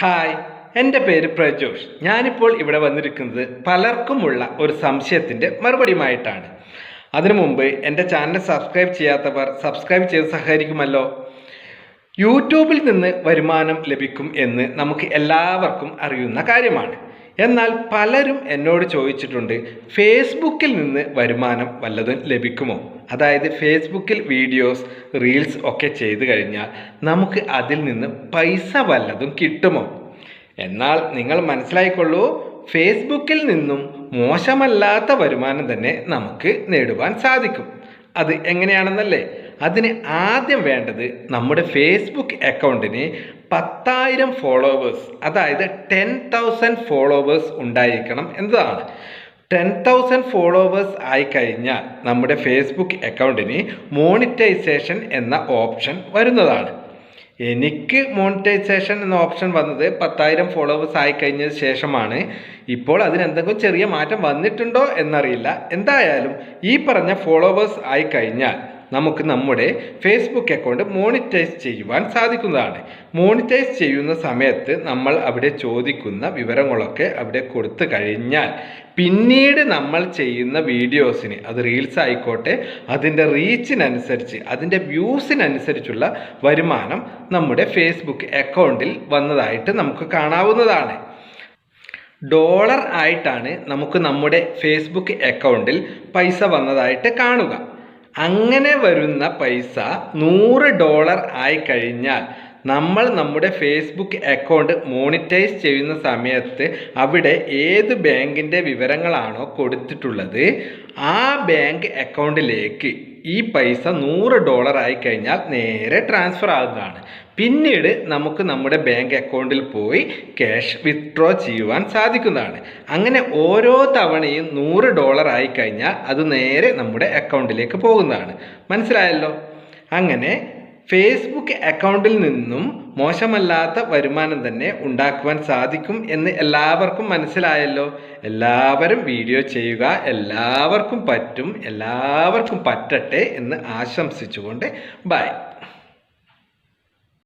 Hi എന്റെ പേര് പ്രജോഷ്. ഞാനിപ്പോൾ ഇവിടെ വന്നിരിക്കുന്നത് പലർക്കുമുള്ള ഒരു സംശയത്തിന്റെ മറുപടിയുമായിട്ടാണ്. അതിനു മുമ്പ് എന്റെ ചാനൽ സബ്സ്ക്രൈബ് ചെയ്യാത്തവർ സബ്സ്ക്രൈബ് ചെയ്ത് സഹകരിക്കുമല്ലോ. യൂട്യൂബിൽ നിന്ന് വരുമാനം ലഭിക്കും എന്ന് നമുക്ക് എല്ലാവർക്കും അറിയുന്ന കാര്യമാണ്. എന്നാൽ പലരും എന്നോട് ചോദിച്ചിട്ടുണ്ട് ഫേസ്ബുക്കിൽ നിന്ന് വരുമാനം വല്ലതും ലഭിക്കുമോ? അതായത് ഫേസ്ബുക്കിൽ വീഡിയോസ് റീൽസ് ഒക്കെ ചെയ്തു കഴിഞ്ഞാൽ നമുക്ക് അതിൽ നിന്ന് പൈസ വല്ലതും കിട്ടുമോ? എന്നാൽ നിങ്ങൾ മനസ്സിലായിക്കൊള്ളൂ ഫേസ്ബുക്കിൽ നിന്നും മോശമല്ലാത്ത വരുമാനം തന്നെ നമുക്ക് നേടുവാൻ സാധിക്കും. അത് എങ്ങനെയാണെന്നല്ലേ? അതിന് ആദ്യം വേണ്ടത് നമ്മുടെ ഫേസ്ബുക്ക് അക്കൗണ്ടിന് പത്തായിരം ഫോളോവേഴ്സ് അതായത് ടെൻ തൗസൻഡ് ഫോളോവേഴ്സ് ഉണ്ടായിരിക്കണം എന്നതാണ്. ടെൻ തൗസൻഡ് ഫോളോവേഴ്സ് ആയി കഴിഞ്ഞാൽ നമ്മുടെ ഫേസ്ബുക്ക് അക്കൗണ്ടിന് മോണിറ്റൈസേഷൻ എന്ന ഓപ്ഷൻ വരുന്നതാണ്. എനിക്ക് മോണിറ്റൈസേഷൻ എന്ന ഓപ്ഷൻ വന്നത് പത്തായിരം ഫോളോവേഴ്സ് ആയി കഴിഞ്ഞതിന് ശേഷമാണ്. ഇപ്പോൾ അതിനെന്തെങ്കിലും ചെറിയ മാറ്റം വന്നിട്ടുണ്ടോ എന്നറിയില്ല. എന്തായാലും ഈ പറഞ്ഞ ഫോളോവേഴ്സ് ആയി കഴിഞ്ഞാൽ നമുക്ക് നമ്മുടെ ഫേസ്ബുക്ക് അക്കൗണ്ട് മോണിറ്റൈസ് ചെയ്യുവാൻ സാധിക്കുന്നതാണ്. മോണിറ്റൈസ് ചെയ്യുന്ന സമയത്ത് നമ്മൾ അവിടെ ചോദിക്കുന്ന വിവരങ്ങളൊക്കെ അവിടെ കൊടുത്തു കഴിഞ്ഞാൽ പിന്നീട് നമ്മൾ ചെയ്യുന്ന വീഡിയോസിന് അത് റീൽസ് ആയിക്കോട്ടെ അതിന്റെ റീച്ചിനനുസരിച്ച് അതിന്റെ വ്യൂസിനനുസരിച്ചുള്ള വരുമാനം നമ്മുടെ ഫേസ്ബുക്ക് അക്കൗണ്ടിൽ വന്നതായിട്ട് നമുക്ക് കാണാവുന്നതാണ്. ഡോളർ ആയിട്ടാണ് നമുക്ക് നമ്മുടെ ഫേസ്ബുക്ക് അക്കൗണ്ടിൽ പൈസ വന്നതായിട്ട് കാണുക. അങ്ങനെ വരുന്ന പൈസ നൂറ് ഡോളർ ആയി കഴിഞ്ഞാൽ നമ്മൾ നമ്മുടെ ഫേസ്ബുക്ക് അക്കൗണ്ട് മോണിറ്റൈസ് ചെയ്യുന്ന സമയത്ത് അവിടെ ഏത് ബാങ്കിന്റെ വിവരങ്ങളാണോ കൊടുത്തിട്ടുള്ളത് ആ ബാങ്ക് അക്കൗണ്ടിലേക്ക് ഈ പൈസ നൂറ് ഡോളർ ആയി കഴിഞ്ഞാൽ നേരെ ട്രാൻസ്ഫർ ആകുന്നതാണ് പിന്നീട് നമുക്ക് നമ്മുടെ ബാങ്ക് അക്കൗണ്ടിൽ പോയി ക്യാഷ് വിത്ഡ്രോ ചെയ്യുവാൻ സാധിക്കുന്നതാണ്. അങ്ങനെ ഓരോ തവണയും നൂറ് ഡോളർ ആയി കഴിഞ്ഞാൽ അത് നേരെ നമ്മുടെ അക്കൗണ്ടിലേക്ക് പോകുന്നതാണ്. മനസ്സിലായല്ലോ? അങ്ങനെ ഫേസ്ബുക്ക് അക്കൗണ്ടിൽ നിന്നും മോശമല്ലാത്ത വരുമാനം തന്നെ ഉണ്ടാക്കുവാൻ സാധിക്കും എന്ന് എല്ലാവർക്കും മനസ്സിലായല്ലോ. എല്ലാവരും വീഡിയോ ചെയ്യുക എല്ലാവർക്കും പറ്റും എല്ലാവർക്കും പറ്റട്ടെ എന്ന് ആശംസിച്ചുകൊണ്ട് ബൈ